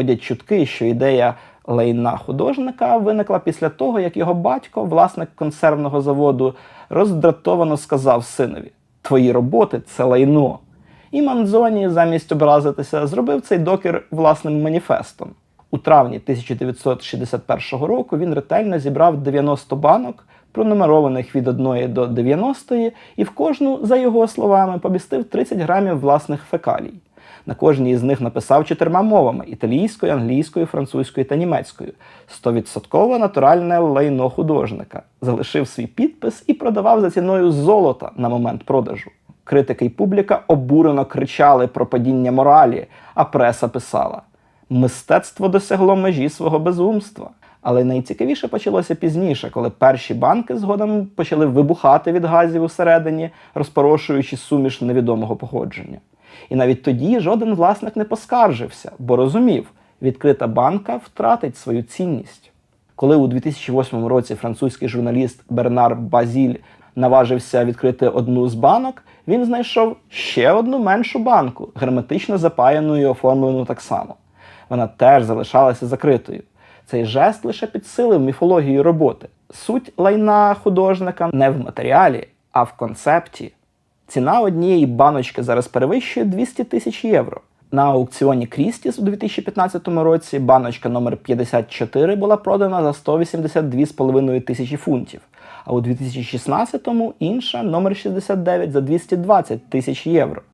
Ходять чутки, що ідея лайна художника виникла після того, як його батько, власник консервного заводу, роздратовано сказав синові: Твої роботи це лайно. І Манзоні, замість образитися, зробив цей докір власним маніфестом. У травні 1961 року він ретельно зібрав 90 банок, пронумерованих від 1 до 90, і в кожну, за його словами, помістив 30 грамів власних фекалій. На кожній із них написав чотирма мовами: італійською, англійською, французькою та німецькою. Стовідсотково натуральне лайно художника. Залишив свій підпис і продавав за ціною золота на момент продажу. Критики й публіка обурено кричали про падіння моралі, а преса писала: мистецтво досягло межі свого безумства. Але найцікавіше почалося пізніше, коли перші банки згодом почали вибухати від газів усередині, розпорошуючи суміш невідомого походження. І навіть тоді жоден власник не поскаржився, бо розумів, відкрита банка втратить свою цінність. Коли у 2008 році французький журналіст Бернар Базіль наважився відкрити одну з банок, він знайшов ще одну меншу банку, герметично запаяну і оформлену так само. Вона теж залишалася закритою. Цей жест лише підсилив міфологію роботи. Суть лайна художника не в матеріалі, а в концепті. Ціна однієї баночки зараз перевищує 200 тисяч євро. На аукціоні Крістіс у 2015 році баночка номер 54 була продана за 182,5 тисячі фунтів, а у 2016-му інша номер 69 за 220 тисяч євро.